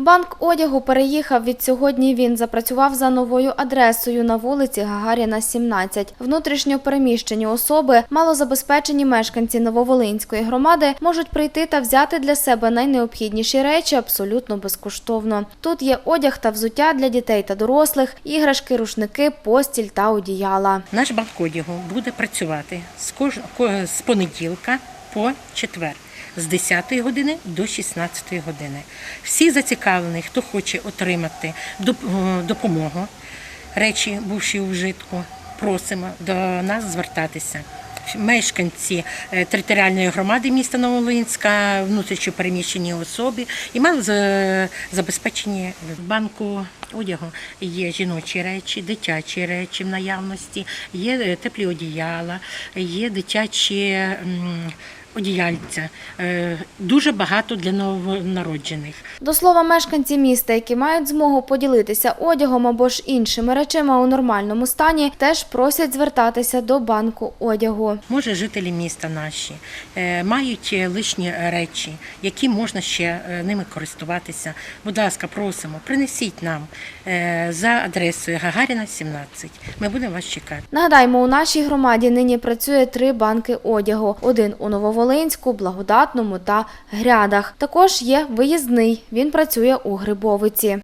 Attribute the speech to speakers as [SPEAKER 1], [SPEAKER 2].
[SPEAKER 1] Банк одягу переїхав від сьогодні. Він запрацював за новою адресою на вулиці Гагаріна, 17. Внутрішньо переміщені особи, малозабезпечені мешканці Нововолинської громади можуть прийти та взяти для себе найнеобхідніші речі абсолютно безкоштовно. Тут є одяг та взуття для дітей та дорослих, іграшки, рушники, постіль та одіяла.
[SPEAKER 2] Наш банк одягу буде працювати з понеділка по четвер. З 10 години до 16 години. Всі зацікавлені, хто хоче отримати допомогу, речі, бувші у вжитку, просимо до нас звертатися. Мешканці е, територіальної громади міста Новолинська, внутрішньо переміщені особи і мали за- забезпечені в банку одягу. Є жіночі речі, дитячі речі в наявності, є е, теплі одіяла, є дитячі одіяльця. Е, Дуже багато для новонароджених.
[SPEAKER 1] До слова, мешканці міста, які мають змогу поділитися одягом або ж іншими речима у нормальному стані, теж просять звертатися до банку одягу.
[SPEAKER 2] Може, жителі міста наші е, мають е, лишні речі, які можна ще ними користуватися. Будь ласка, просимо, принесіть нам за адресою Гагаріна 17. Ми будемо вас чекати.
[SPEAKER 1] Нагадаємо, у нашій громаді нині працює три банки одягу: один у Нововолинську, Благодатному та Грядах. Також є виїзний. Він працює у Грибовиці.